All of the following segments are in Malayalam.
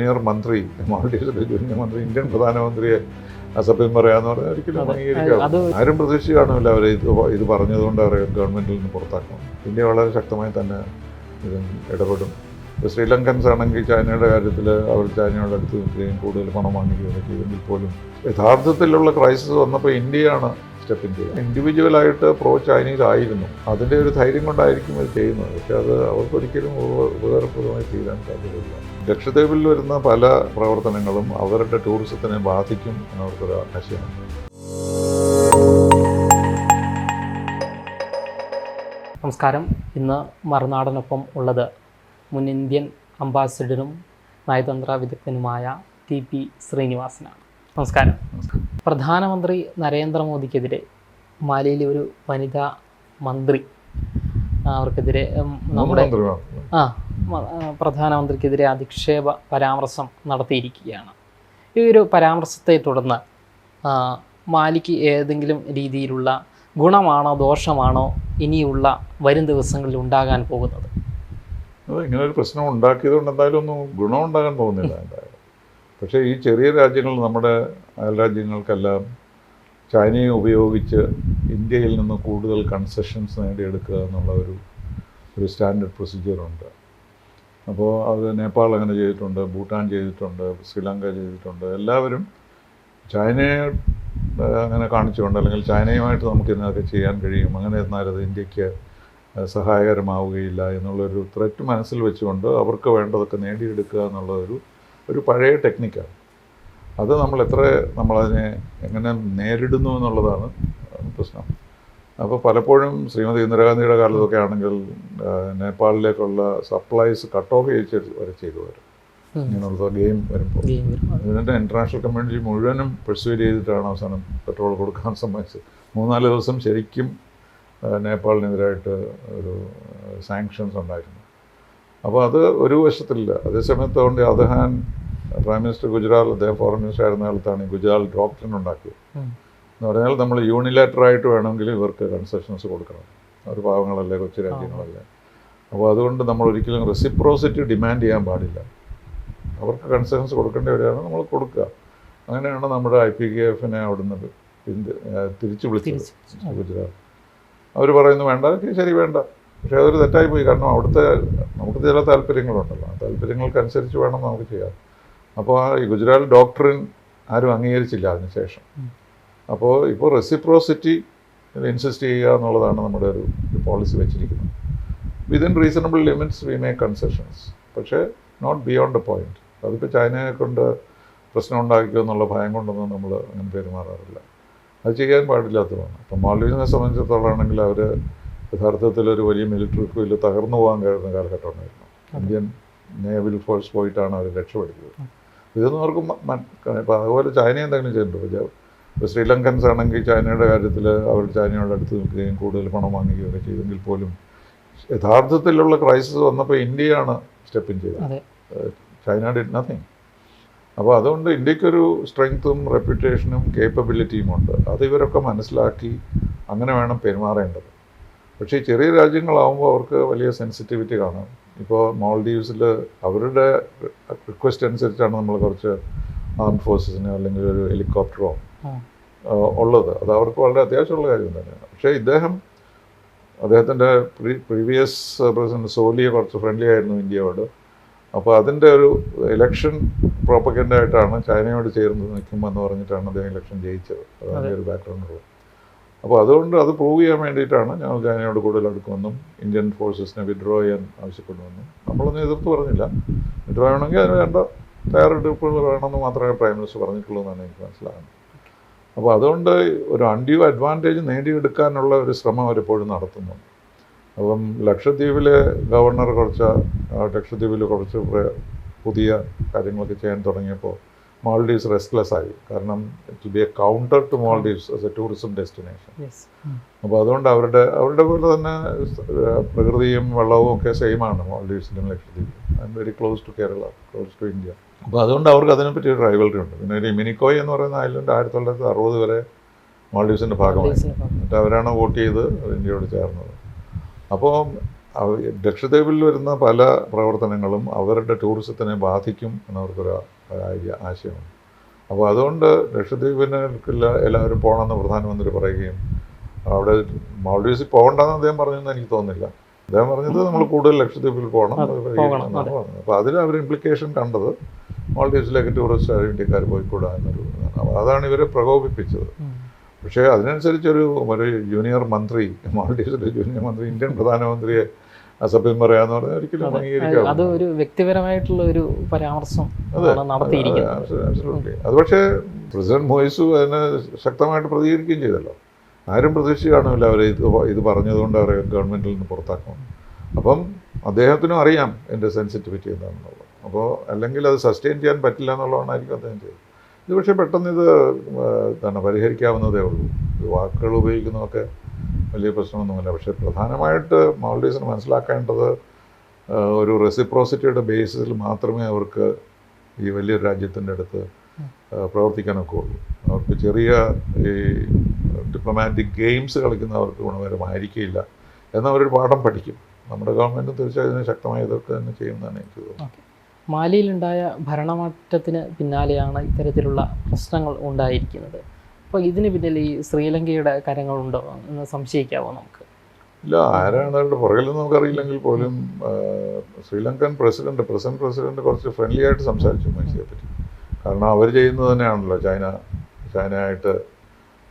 ജൂനിയർ മന്ത്രി മാൾഡീവ്സിലെ ജൂനിയർ മന്ത്രി ഇന്ത്യൻ പ്രധാനമന്ത്രിയെ അസഭ്യം പറയാന്ന് പറഞ്ഞാൽ ഒരിക്കലും അതെ. അംഗീകരിക്കാം ആരും പ്രതീക്ഷ കാണില്ല അവർ ഇത് ഇത് പറഞ്ഞതുകൊണ്ട് അവരെ ഗവൺമെന്റിൽ നിന്ന് പുറത്താക്കണം. ഇന്ത്യ വളരെ ശക്തമായി തന്നെ ഇത് ഇടപെടും. ശ്രീലങ്കൻസ് ആണെങ്കിൽ ചൈനയുടെ കാര്യത്തിൽ അവർ ചൈനയുടെ അടുത്ത് നിൽക്കുകയും കൂടുതൽ പണം വാങ്ങിക്കുകയൊക്കെ ചെയ്തെങ്കിൽ പോലും യഥാർത്ഥത്തിലുള്ള ക്രൈസിസ് വന്നപ്പോൾ ഇന്ത്യയാണ് സ്റ്റെപ്പ് ഇന്ത്യ ഇൻഡിവിജ്വലായിട്ട് പ്രോ ചൈനീസ് ആയിരുന്നു. അതിന്റെ ഒരു ധൈര്യം കൊണ്ടായിരിക്കും ഇത് ചെയ്യുന്നത്. പക്ഷേ അത് അവർക്കൊരിക്കലും ഉപ- ഉപകാരപ്രദമായി തീരാൻ സാധ്യതയില്ല. ലക്ഷദ്വീപിൽ വരുന്ന പല പ്രവർത്തനങ്ങളും അവരുടെ ടൂറിസത്തിനെ ബാധിക്കും എന്നവർക്കൊരു ആശയമാണ് നമസ്കാരം. ഇന്ന് മറുനാടനൊപ്പം ഉള്ളത് മുൻ ഇന്ത്യൻ അംബാസിഡറും നയതന്ത്ര വിദഗ്ധനുമായ ടി പി ശ്രീനിവാസനാണ്. നമസ്കാരം. പ്രധാനമന്ത്രി നരേന്ദ്രമോദിക്കെതിരെ മാലിയിലെ ഒരു വനിതാ മന്ത്രി അവർക്കെതിരെ നമ്മുടെ ആ പ്രധാനമന്ത്രിക്കെതിരെ അധിക്ഷേപ പരാമർശം നടത്തിയിരിക്കുകയാണ്. ഈ ഒരു പരാമർശത്തെ തുടർന്ന് മാലിക്ക് ഏതെങ്കിലും രീതിയിലുള്ള ഗുണമാണോ ദോഷമാണോ ഇനിയുള്ള വരും ദിവസങ്ങളിൽ ഉണ്ടാകാൻ പോകുന്നത്? ഇങ്ങനെ ഒരു പ്രശ്നം ഉണ്ടാക്കിയത് കൊണ്ട് എന്തായാലും ഒന്നും ഗുണം ഉണ്ടാകാൻ പോകുന്നില്ല എന്തായാലും. പക്ഷേ ഈ ചെറിയ രാജ്യങ്ങൾ നമ്മുടെ അയൽ രാജ്യങ്ങൾക്കെല്ലാം ചൈനയെ ഉപയോഗിച്ച് ഇന്ത്യയിൽ നിന്ന് കൂടുതൽ കൺസെഷൻസ് നേടിയെടുക്കുക എന്നുള്ള ഒരു ഒരു സ്റ്റാൻഡേർഡ് പ്രൊസീജിയറുണ്ട് അപ്പോൾ അത് നേപ്പാൾ അങ്ങനെ ചെയ്തിട്ടുണ്ട് ഭൂട്ടാൻ ചെയ്തിട്ടുണ്ട് ശ്രീലങ്ക ചെയ്തിട്ടുണ്ട്. എല്ലാവരും ചൈനയെ അങ്ങനെ കാണിച്ചുകൊണ്ട് അല്ലെങ്കിൽ ചൈനയുമായിട്ട് നമുക്ക് ഇതിനൊക്കെ ചെയ്യാൻ കഴിയും. അങ്ങനെ എന്നാൽ അത് ഇന്ത്യയ്ക്ക് സഹായകരമാവുകയില്ല എന്നുള്ളൊരു ത്രെറ്റ് മനസ്സിൽ വെച്ചുകൊണ്ട് അവർക്ക് വേണ്ടതൊക്കെ നേടിയെടുക്കുക എന്നുള്ള ഒരു ഒരു പഴയ ടെക്നിക്കാണ് അത് നമ്മൾ എത്ര നമ്മളതിനെ എങ്ങനെ നേരിടുന്നു എന്നുള്ളതാണ് പ്രശ്നം. അപ്പോൾ പലപ്പോഴും ശ്രീമതി ഇന്ദിരാഗാന്ധിയുടെ കാലത്തൊക്കെ ആണെങ്കിൽ നേപ്പാളിലേക്കുള്ള സപ്ലൈസ് കട്ട് ഓഫ് ചെയ്ത് വരെ ചെയ്തു വരും. ഇങ്ങനെയുള്ള ഗെയിം വരുമ്പോൾ. ഇതിന്റെ ഇന്റർനാഷണൽ കമ്മ്യൂണിറ്റി മുഴുവനും പെർസ്യൂ ചെയ്തിട്ടാണ് അവസാനം പെട്രോൾ കൊടുക്കാൻ സമ്മതിച്ചത്. മൂന്നാൽ ദിവസം ശരിക്കും നേപ്പാളിനെതിരായിട്ട് ഒരു സാങ്ഷൻസ് ഉണ്ടായിരുന്നു. അപ്പോൾ അത് ഒരു വശത്തില്ല അതേസമയത്ത് അദ്ദേഹം പ്രൈം മിനിസ്റ്റർ ഗുജറാത്തിൽ അദ്ദേഹം ഫോറിൻ മിനിസ്റ്റർ ആയിരുന്ന കാലത്താണ് ഈ ഗുജറാത്ത് ഡോക്ടറിൻ ഉണ്ടാക്കിയത്. എന്ന് പറഞ്ഞാൽ നമ്മൾ യൂണിലാറ്ററായിട്ട് വേണമെങ്കിൽ ഇവർക്ക് കൺസെഷൻസ് കൊടുക്കണം. അവർ പാവങ്ങളല്ലേ കൊച്ചു രാജ്യങ്ങളല്ലേ. അപ്പോൾ അതുകൊണ്ട് നമ്മൾ ഒരിക്കലും റെസിപ്രോസിറ്റി ഡിമാൻഡ് ചെയ്യാൻ പാടില്ല. അവർക്ക് കൺസെഷൻസ് കൊടുക്കേണ്ടവരാണ് നമ്മൾ കൊടുക്കുക. അങ്ങനെയാണ് നമ്മുടെ ഐ പി കെ എഫിനെ അവിടുന്ന് പിന്ത് തിരിച്ചു വിളിച്ചത്. ഗുജറാത്ത്. അവർ പറയുന്നു വേണ്ട ശരി വേണ്ട. പക്ഷേ അതൊരു തെറ്റായി പോയി. കാരണം അവിടുത്തെ നമുക്ക് ചില താല്പര്യങ്ങളുണ്ടല്ലോ. ആ താല്പര്യങ്ങൾക്കനുസരിച്ച് വേണം നമുക്ക് ചെയ്യാൻ അപ്പോൾ ആ ഗുജറാത്ത് ഡോക്ടറിൻ ആരും അംഗീകരിച്ചില്ല അതിനുശേഷം. ശേഷം അപ്പോൾ ഇപ്പോൾ റെസിപ്രോസിറ്റി ഇൻസിസ്റ്റ് ചെയ്യുക എന്നുള്ളതാണ് നമ്മുടെ ഒരു പോളിസി വെച്ചിരിക്കുന്നത്. Within reasonable limits we make concessions പക്ഷേ നോട്ട് ബിയോണ്ട് എ പോയിന്റ് അതിപ്പോൾ ചൈനയെ കൊണ്ട് പ്രശ്നം ഉണ്ടാക്കിയോ എന്നുള്ള ഭയം കൊണ്ടൊന്നും നമ്മൾ അങ്ങനെ പെരുമാറാറില്ല. അത് ചെയ്യാൻ പാടില്ലാത്തതാണ്. അപ്പം മാൾഡീവ്സിനെ സംബന്ധിച്ചിടത്തോളം ആണെങ്കിൽ അവർ യഥാർത്ഥത്തിൽ ഒരു വലിയ മിലിറ്ററി ക്രൂവിൽ തകർന്നു പോകാൻ കഴിയുന്ന കാലഘട്ടമായിരുന്നു ഇന്ത്യൻ നേവൽ ഫോഴ്സ് പോയിട്ടാണ് അവർ രക്ഷപ്പെടുത്തിയത്. ഇതൊന്നും അവർക്ക് ഇപ്പം അതുപോലെ ചൈന എന്തെങ്കിലും ചെയ്തിട്ടുണ്ടോ ഇപ്പോൾ ശ്രീലങ്കൻസ് ആണെങ്കിൽ ചൈനയുടെ കാര്യത്തിൽ അവർ ചൈനയുടെ അടുത്ത് നിൽക്കുകയും കൂടുതൽ പണം വാങ്ങിക്കുകയൊക്കെ ചെയ്തെങ്കിൽ പോലും യഥാർത്ഥത്തിലുള്ള ക്രൈസിസ് വന്നപ്പോൾ ഇന്ത്യയാണ് സ്റ്റെപ്പ് ഇൻ ചെയ്തത് ചൈന ഡിഡ് നത്തിങ് അപ്പോൾ അതുകൊണ്ട് ഇന്ത്യക്കൊരു സ്ട്രെങ്ത്തും റെപ്യൂട്ടേഷനും കേപ്പബിലിറ്റിയും ഉണ്ട്. അത് ഇവരൊക്കെ മനസ്സിലാക്കി അങ്ങനെ വേണം പെരുമാറേണ്ടത്. പക്ഷേ ചെറിയ രാജ്യങ്ങളാവുമ്പോൾ അവർക്ക് വലിയ സെൻസിറ്റിവിറ്റി കാണും. ഇപ്പോൾ മാൾഡീവ്സിൽ അവരുടെ റിക്വസ്റ്റ് അനുസരിച്ചാണ് നമ്മൾ കുറച്ച് ആം ഫോഴ്സസിനോ അല്ലെങ്കിൽ ഒരു ഹെലികോപ്റ്ററോ ഉള്ളത്. അത് അവർക്ക് വളരെ അത്യാവശ്യമുള്ള കാര്യം തന്നെയാണ്. പക്ഷേ ഇദ്ദേഹം അദ്ദേഹത്തിന്റെ പ്രീ പ്രീവിയസ് പ്രസിഡന്റ് സോലിയെ കുറച്ച് ഫ്രണ്ട്ലി ആയിരുന്നു ഇന്ത്യയോട്. അപ്പോൾ അതിന്റെ ഒരു ഇലക്ഷൻ പ്രോപ്പഗൻഡായിട്ടാണ് ചൈനയോട് ചേർന്ന് നിൽക്കുമെന്ന് പറഞ്ഞിട്ടാണ് അദ്ദേഹം ഇലക്ഷൻ ജയിച്ചത്. അതാണ് ഒരു ബാക്ക്ഗ്രൗണ്ട് ഉള്ളത്. അപ്പോൾ അതുകൊണ്ട് അത് പ്രൂവ് ചെയ്യാൻ വേണ്ടിയിട്ടാണ് ഞങ്ങൾ ചൈനയോട് കൂടുതൽ അടുക്കുമെന്നും ഇന്ത്യൻ ഫോഴ്സസിനെ വിഡ്രോ ചെയ്യാൻ ആവശ്യപ്പെടുമെന്നും നമ്മളൊന്നും എതിർത്ത് പറഞ്ഞില്ല. വിഡ്രോ ചെയ്യണമെങ്കിൽ അതിന് വേണ്ട തയ്യാറെടുപ്പുകൾ വേണമെന്ന് മാത്രമേ പ്രൈം മിനിസ്റ്റർ പറഞ്ഞിട്ടുള്ളൂ എന്നാണ് എനിക്ക് മനസ്സിലാകുന്നത്. അപ്പോൾ അതുകൊണ്ട് ഒരു അൺഡ്യൂ അഡ്വാന്റേജ് നേടിയെടുക്കാനുള്ള ഒരു ശ്രമം അവരെപ്പോഴും നടത്തുന്നുണ്ട് അപ്പം ലക്ഷദ്വീപിലെ ഗവർണർ കുറച്ച് ലക്ഷദ്വീപിൽ കുറച്ച് പുതിയ കാര്യങ്ങളൊക്കെ ചെയ്യാൻ തുടങ്ങിയപ്പോൾ മാൾഡീവ്സ് റെസ്റ്റ്ലെസ് ആയി. കാരണം it be a counter to Maldives as a tourism destination അപ്പോൾ അതുകൊണ്ട് അവരുടെ അവരുടെ പോലെ തന്നെ പ്രകൃതിയും വെള്ളവും ഒക്കെ സെയിം ആണ് മാൾഡീവ്സിലും ലക്ഷദ്വീപിലും. And very close to Kerala close to India അപ്പോൾ അതുകൊണ്ട് അവർക്ക് അതിനെപ്പറ്റി ഒരു റൈവൽറി ഉണ്ട്. പിന്നെ ഒരു മിനിക്കോയ് എന്ന് പറയുന്ന ഐലൻഡ് ആയിരത്തി തൊള്ളായിരത്തി അറുപത് വരെ മാൾഡീവ്സിന്റെ ഭാഗമായി എന്നിട്ട് അവരാണ് വോട്ട് ചെയ്ത് ഇന്ത്യയോട് ചേർന്നത്. അപ്പോൾ ലക്ഷദ്വീപിൽ വരുന്ന പല പ്രവർത്തനങ്ങളും അവരുടെ ടൂറിസത്തിനെ ബാധിക്കും എന്നവർക്കൊരു ആശയമാണ്. അപ്പോൾ അതുകൊണ്ട് ലക്ഷദ്വീപിനെല്ല എല്ലാവരും പോകണമെന്ന് പ്രധാനമന്ത്രി പറയുകയും അവിടെ മാൾഡീവ്സിൽ പോകണ്ടെന്ന് അദ്ദേഹം പറഞ്ഞെന്ന് എനിക്ക് തോന്നുന്നില്ല. അദ്ദേഹം പറഞ്ഞത് നമ്മൾ കൂടുതൽ ലക്ഷദ്വീപിൽ പോകണം എന്നാണ് പറഞ്ഞത്. അപ്പോൾ അതിൽ അവർ ഇംപ്ലിക്കേഷൻ കണ്ടത് മാൾഡീവ്സിലേക്ക് ടൂറിസ്റ്റ് ഇന്ത്യക്കാർ പോയിക്കൂടാ എന്നൊരു അതാണ് ഇവരെ പ്രകോപിപ്പിച്ചത്. പക്ഷേ അതിനനുസരിച്ചൊരു ഒരു ജൂനിയർ മന്ത്രി മാൾഡീവ്സിലെ ജൂനിയർ മന്ത്രി ഇന്ത്യൻ പ്രധാനമന്ത്രിയെ അസഭ്യം പറയാന്ന് പറഞ്ഞാൽ ഒരിക്കലും അംഗീകരിക്കാം അത് ഒരു വ്യക്തിപരമായിട്ടുള്ള ഒരു പരാമർശം. നടത്തിയിരിക്കുന്നത്. അതെ, പക്ഷേ പ്രസിഡന്റ് മൊയ്സു അതിനെ ശക്തമായിട്ട് പ്രതികരിക്കുകയും ചെയ്തല്ലോ. ആരും പ്രതീക്ഷിച്ച് കാണില്ല അവരെ ഇത് ഇത് പറഞ്ഞതുകൊണ്ട് അവരെ ഗവൺമെന്റിൽ നിന്ന് പുറത്താക്കണം അപ്പം അദ്ദേഹത്തിനും അറിയാം എന്റെ സെൻസിറ്റിവിറ്റി എന്താണെന്നുള്ളത്. അപ്പോൾ അല്ലെങ്കിൽ അത് സസ്റ്റെയിൻ ചെയ്യാൻ പറ്റില്ല എന്നുള്ളതാണായിരിക്കും അദ്ദേഹം ചെയ്തത്. ഇത് പക്ഷേ പെട്ടെന്ന് ഇത് എന്താണ് പരിഹരിക്കാവുന്നതേ ഉള്ളൂ. ഇത് വാക്കുകൾ ഉപയോഗിക്കുന്നതൊക്കെ വലിയ പ്രശ്നമൊന്നുമില്ല. പക്ഷേ പ്രധാനമായിട്ട് മാൾഡീവ്സിന് മനസ്സിലാക്കേണ്ടത് ഒരു റെസിപ്രോസിറ്റിയുടെ ബേസിസിൽ മാത്രമേ അവർക്ക് ഈ വലിയൊരു രാജ്യത്തിന്റെ അടുത്ത് പ്രവർത്തിക്കാനൊക്കെ ഉള്ളൂ. അവർക്ക് ചെറിയ ഈ ഡിപ്ലോമാറ്റിക് ഗെയിംസ് കളിക്കുന്നവർക്ക് ഗുണകരമായിരിക്കില്ല എന്നവരൊരു പാഠം പഠിക്കും. നമ്മുടെ ഗവൺമെന്റ് തീർച്ചയായും ഇതിനെ ശക്തമായി എതിർക്കുക തന്നെ ചെയ്യുമെന്നാണ് എനിക്ക് തോന്നുന്നത്. മാലിയിലുണ്ടായ ഭരണമാറ്റത്തിന് പിന്നാലെയാണ് ഇത്തരത്തിലുള്ള പ്രശ്നങ്ങൾ ഉണ്ടായിരിക്കുന്നത്. അപ്പോൾ ഇതിന് പിന്നിൽ ഈ ശ്രീലങ്കയുടെ കരങ്ങളുണ്ടോ എന്ന് സംശയിക്കാവോ നമുക്ക്? ഇല്ല ആരാണ് അവരുടെ പുറകിലെന്ന് നമുക്കറിയില്ലെങ്കിൽ പോലും ശ്രീലങ്കൻ പ്രസിഡന്റ് പ്രസന്റ് പ്രസിഡന്റ് കുറച്ച് ഫ്രണ്ട്ലി ആയിട്ട് സംസാരിച്ചു മനുഷ്യരെ പറ്റി. കാരണം അവർ ചെയ്യുന്നത് തന്നെയാണല്ലോ ചൈന ചൈനയായിട്ട്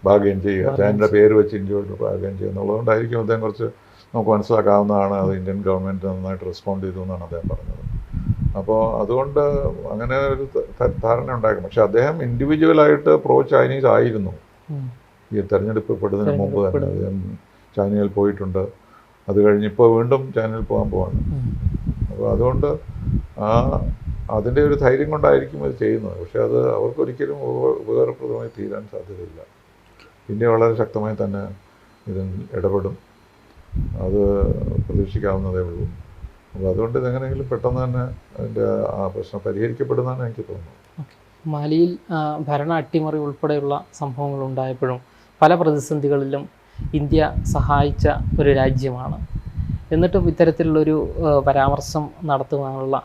ഭാഗ്യം ചെയ്യുക. ചൈനയുടെ പേര് വെച്ച് ഇന്ത്യയോട് ഭാഗ്യം ചെയ്യുക എന്നുള്ളതുകൊണ്ടായിരിക്കും അദ്ദേഹം കുറച്ച് നമുക്ക് മനസ്സിലാക്കാവുന്നതാണ് അത് ഇന്ത്യൻ ഗവൺമെന്റ് നന്നായിട്ട് റെസ്പോണ്ട് ചെയ്തു എന്നാണ് അദ്ദേഹം പറഞ്ഞത്. അപ്പോൾ അതുകൊണ്ട് അങ്ങനെ ഒരു ധാരണ ഉണ്ടാക്കും പക്ഷെ അദ്ദേഹം ഇൻഡിവിജ്വലായിട്ട് പ്രോ ചൈനീസ് ആയിരുന്നു. ഈ തെരഞ്ഞെടുപ്പ് പെടുന്നതിന് മുമ്പ് തന്നെ. അദ്ദേഹം ചൈനയിൽ പോയിട്ടുണ്ട്. അത് കഴിഞ്ഞ് ഇപ്പോൾ വീണ്ടും ചൈനയിൽ പോകാൻ പോവാണ്. അപ്പോൾ അതുകൊണ്ട് ആ അതിന്റെ ഒരു ധൈര്യം കൊണ്ടായിരിക്കും അത് ചെയ്യുന്നത്. പക്ഷേ അത് അവർക്കൊരിക്കലും ഉപ- ഉപകാരപ്രദമായി തീരാൻ സാധ്യതയില്ല. ഇന്ത്യ വളരെ ശക്തമായി തന്നെ ഇത് ഇടപെടും. അത് പ്രതീക്ഷിക്കാവുന്നതേ ഉള്ളൂ. അപ്പോൾ അതുകൊണ്ട് ഇതെങ്ങനെയെങ്കിലും പെട്ടെന്ന് തന്നെ അതിന്റെ ആ പ്രശ്നം പരിഹരിക്കപ്പെടുന്നതാണ് എനിക്ക് തോന്നുന്നത്. മാലിയിൽ ഭരണ അട്ടിമറി ഉൾപ്പെടെയുള്ള സംഭവങ്ങൾ ഉണ്ടായപ്പോഴും പല പ്രതിസന്ധികളിലും ഇന്ത്യ സഹായിച്ച ഒരു രാജ്യമാണ്. എന്നിട്ടും ഇത്തരത്തിലുള്ളൊരു പരാമർശം നടത്തുവാനുള്ള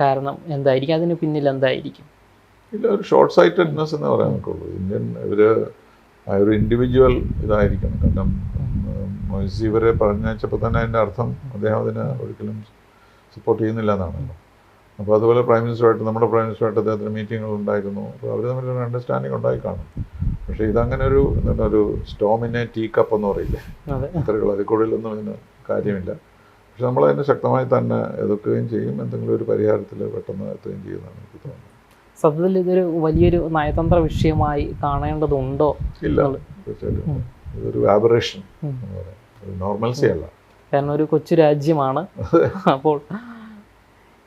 കാരണം എന്തായിരിക്കും? അതിന് പിന്നിൽ എന്തായിരിക്കും? ഇല്ല ഒരു ഷോർട്ട് സൈറ്റഡ്നെസ് എന്ന് പറയാൻ പറ്റുള്ളൂ. ഇന്ത്യൻ ഇവർ ഒരു ഇൻഡിവിജ്വൽ ഇതായിരിക്കണം. കാരണം മൊയ്സി ഇവരെ പറഞ്ഞയച്ചപ്പോൾ തന്നെ അതിന്റെ അർത്ഥം അദ്ദേഹം അതിനെ ഒരിക്കലും സപ്പോർട്ട് ചെയ്യുന്നില്ല എന്നാണല്ലോ അപ്പോൾ അതുപോലെ പ്രൈം മിനിസ്റ്ററുമായിട്ട് നമ്മുടെ പ്രൈം മിനിസ്റ്ററുമായിട്ട് അദ്ദേഹത്തിന് മീറ്റിങ്ങുകൾ ഉണ്ടായിരുന്നു. അപ്പോൾ അവർ തമ്മിലൊരു അണ്ടർസ്റ്റാൻഡിങ് ഉണ്ടായി കാണും. പക്ഷേ ഇതങ്ങനെ ഒരു എന്താ ഒരു സ്റ്റോമിനെ ടീ കപ്പ് എന്ന് പറയില്ലേ? അതെ. അത്രയുള്ള അതിൽ കൂടുതലൊന്നും ഇതിന് കാര്യമില്ല. പക്ഷെ നമ്മൾ അതിനെ ശക്തമായി തന്നെ എതിർക്കുകയും ചെയ്യും. എന്തെങ്കിലും ഒരു പരിഹാരത്തിൽ പെട്ടെന്ന് എത്തുകയും ചെയ്യുന്നതാണ് എനിക്ക് തോന്നുന്നത്. സത്യത്തിൽ ഇതൊരു വലിയൊരു നയതന്ത്ര വിഷയമായി കാണേണ്ടതുണ്ടോ? ഇല്ല. തീർച്ചയായിട്ടും ഇതൊരു ആബറേഷൻ നോർമൽസി അല്ല. കാരണം ഒരു കൊച്ചു രാജ്യമാണ്. അപ്പോൾ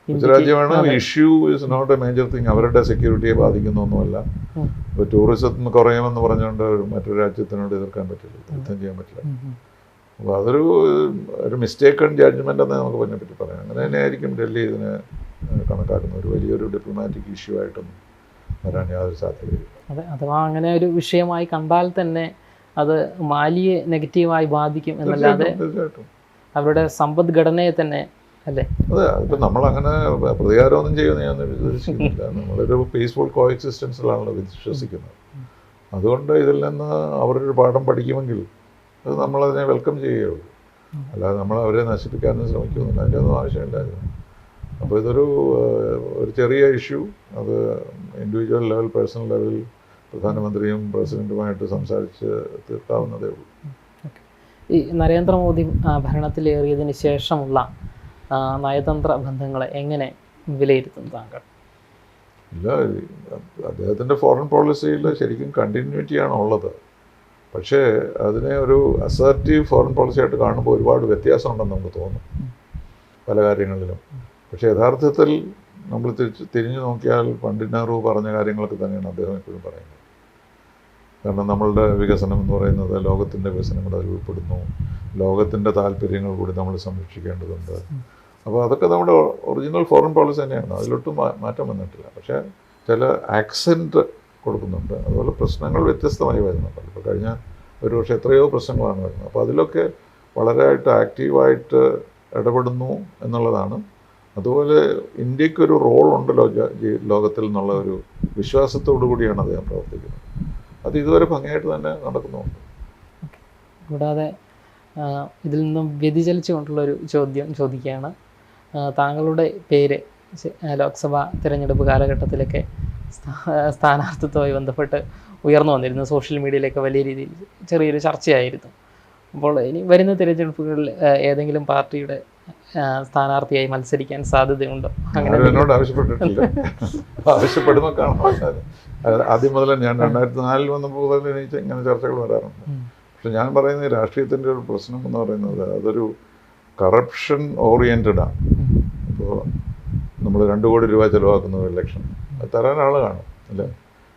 രാജ്യമാണ്. Issue is not a major thing അവരുടെ സെക്യൂരിറ്റിയെ ബാധിക്കുന്നൊന്നുമല്ല. ഒന്നുമല്ല ഇപ്പോൾ ടൂറിസം കുറയുമെന്ന് പറഞ്ഞുകൊണ്ട് മറ്റൊരു രാജ്യത്തിനോട് എതിർക്കാൻ പറ്റില്ല. യുദ്ധം ചെയ്യാൻ പറ്റില്ല. അപ്പോൾ അതൊരു ഒരു മിസ്റ്റേക്കൺ ജഡ്ജ്മെന്റ് എന്നേ നമുക്ക് അതിനെ പറ്റി പറയാം. അങ്ങനെ തന്നെയായിരിക്കും ഡൽഹി ഇതിനെ കണക്കാക്കുന്നത്. ഒരു വലിയൊരു ഡിപ്ലോമാറ്റിക് ഇഷ്യൂ ആയിട്ടൊന്നും വരാൻ യാതൊരു സാധ്യതയില്ല. അതെ. അഥവാ അങ്ങനെ ഒരു വിഷയമായി കണ്ടാൽ തന്നെ അത് മാലിയെ നെഗറ്റീവായി ബാധിക്കും എന്നല്ലാതെ അവരുടെ സമ്പദ്ഘടനയെ തന്നെ അല്ലേ ഇപ്പൊ നമ്മൾ അങ്ങനെ പ്രതികാരമൊന്നും ചെയ്യുമെന്ന് ഞാൻ വിശ്വസിക്കുന്നില്ല. നമ്മളൊരു പീസ്ഫുൾ കോ എക്സിസ്റ്റൻസിലാണല്ലോ വിശ്വസിക്കുന്നത്. അതുകൊണ്ട് ഇതിൽ നിന്ന് അവരൊരു പാഠം പഠിക്കുമെങ്കിൽ അത് നമ്മളതിനെ വെൽക്കം ചെയ്യുകയുള്ളൂ. അല്ലാതെ നമ്മൾ അവരെ നശിപ്പിക്കാനും ശ്രമിക്കുന്നില്ല അതിന്റെ ഒന്നും ആവശ്യമില്ലായിരുന്നു. അപ്പോൾ ഇതൊരു ഒരു ചെറിയ ഇഷ്യൂ അത് ഇൻഡിവിജ്വൽ ലെവൽ പേഴ്സണൽ ലെവൽ പ്രധാനമന്ത്രിയും പ്രസിഡന്റുമായിട്ട് സംസാരിച്ച് തീർക്കാവുന്നതേ ഉള്ളൂ. ഈ നരേന്ദ്രമോദി ഭരണത്തിലേറിയതിന് ശേഷമുള്ള നയതന്ത്ര ബന്ധങ്ങളെ എങ്ങനെ വിലയിരുത്തും താങ്കൾ? ഇല്ല അദ്ദേഹത്തിന്റെ ഫോറിൻ പോളിസിയിൽ ശരിക്കും കണ്ടിന്യൂറ്റിയാണ് ഉള്ളത്. പക്ഷേ അതിനെ ഒരു അസർട്ടീവ് ഫോറിൻ പോളിസി ആയിട്ട് കാണുമ്പോൾ ഒരുപാട് വ്യത്യാസമുണ്ടെന്ന് നമുക്ക് തോന്നും. പല കാര്യങ്ങളിലും. പക്ഷേ യഥാർത്ഥത്തിൽ നമ്മൾ തിരിച്ച് തിരിഞ്ഞു നോക്കിയാൽ പണ്ഡിറ്റ് നെഹ്റു പറഞ്ഞ കാര്യങ്ങളൊക്കെ തന്നെയാണ് അദ്ദേഹം എപ്പോഴും പറയുന്നത്. കാരണം നമ്മളുടെ വികസനം എന്ന് പറയുന്നത് ലോകത്തിന്റെ വികസനം കൂടെ അതിൽ ഉൾപ്പെടുന്നു. ലോകത്തിന്റെ താല്പര്യങ്ങൾ കൂടി നമ്മൾ സംരക്ഷിക്കേണ്ടതുണ്ട്. അപ്പോൾ അതൊക്കെ നമ്മുടെ ഒറിജിനൽ ഫോറിൻ പോളിസി തന്നെയാണ്. അതിലൊട്ടും മാറ്റം വന്നിട്ടില്ല. പക്ഷേ ചില ആക്സെന്റ് കൊടുക്കുന്നുണ്ട്. അതുപോലെ പ്രശ്നങ്ങൾ വ്യത്യസ്തമായി വരുന്നുണ്ട്. ഇപ്പോൾ കഴിഞ്ഞ ഒരു പക്ഷേ എത്രയോ പ്രശ്നങ്ങളാണ് വരുന്നത്. അപ്പോൾ അതിലൊക്കെ വളരെ ആയിട്ട് ആക്റ്റീവായിട്ട് ഇടപെടുന്നു എന്നുള്ളതാണ്. അതുപോലെ ഇന്ത്യക്കൊരു റോൾ ഉണ്ടല്ലോ ജ- ലോകത്തിൽ എന്നുള്ള ഒരു വിശ്വാസത്തോടു കൂടിയാണ് അദ്ദേഹം പ്രവർത്തിക്കുന്നത്. അത് ഇതുവരെ ഭംഗിയായിട്ട് തന്നെ നടക്കുന്നുണ്ട്. കൂടാതെ ഇതിൽ നിന്നും വ്യതിചലിച്ചുകൊണ്ടുള്ള ഒരു ചോദ്യം ചോദിക്കുകയാണ്. താങ്കളുടെ പേര് ലോക്സഭാ തിരഞ്ഞെടുപ്പ് കാലഘട്ടത്തിലൊക്കെ സ്ഥാ- സ്ഥാനാർത്ഥിത്വമായി ബന്ധപ്പെട്ട് ഉയർന്നു വന്നിരുന്നു. സോഷ്യൽ മീഡിയയിലൊക്കെ വലിയ രീതിയിൽ ചെറിയൊരു ചർച്ചയായിരുന്നു. അപ്പോൾ ഇനി വരുന്ന തിരഞ്ഞെടുപ്പുകളിൽ ഏതെങ്കിലും പാർട്ടിയുടെ സ്ഥാനാർത്ഥിയായി മത്സരിക്കാൻ സാധ്യതയുണ്ടോ? അങ്ങനെ എന്നോട് ആവശ്യപ്പെട്ടിട്ടില്ല. ആവശ്യപ്പെടുമ്പോൾ കാണാം. ആദ്യം മുതൽ ഞാൻ രണ്ടായിരത്തി നാലിൽ വന്നപ്പോൾ മുതൽ എനിക്ക് ഇങ്ങനെ ചർച്ചകൾ വരാറുണ്ട്. പക്ഷെ ഞാൻ പറയുന്നത് രാഷ്ട്രീയത്തിന്റെ ഒരു പ്രശ്നം എന്ന് പറയുന്നത് അതൊരു കറപ്ഷൻ ഓറിയന്റഡാണ് ഇപ്പോൾ നമ്മൾ രണ്ട് കോടി രൂപ ചിലവാക്കുന്ന ഒരു ഇലക്ഷൻ. അത് തരാൻ ആൾ കാണും അല്ലേ?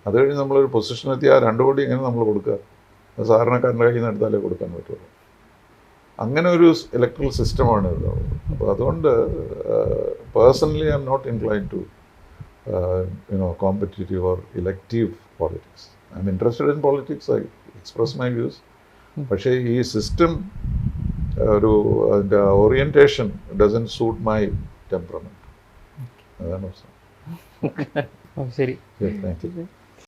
അത് കഴിഞ്ഞ് നമ്മളൊരു പൊസിഷനെത്തി ആ രണ്ട് കോടി എങ്ങനെ നമ്മൾ കൊടുക്കുക? അത് സാധാരണക്കാരന്റെ കയ്യിൽ നിന്ന് എടുത്താലേ കൊടുക്കാൻ പറ്റുള്ളൂ. അങ്ങനെ ഒരു ഇലക്ട്രൽ സിസ്റ്റമാണ് ഇത്. അപ്പോൾ അതുകൊണ്ട് personally I'm not incline to you know competitive or elective politics I'm interested in politics I express my views പക്ഷേ ഈ സിസ്റ്റം ഒരു അതിന്റെ orientation doesn't suit my temperament അതാണ് പ്രശ്നം. ഓ, ശരി. Thank you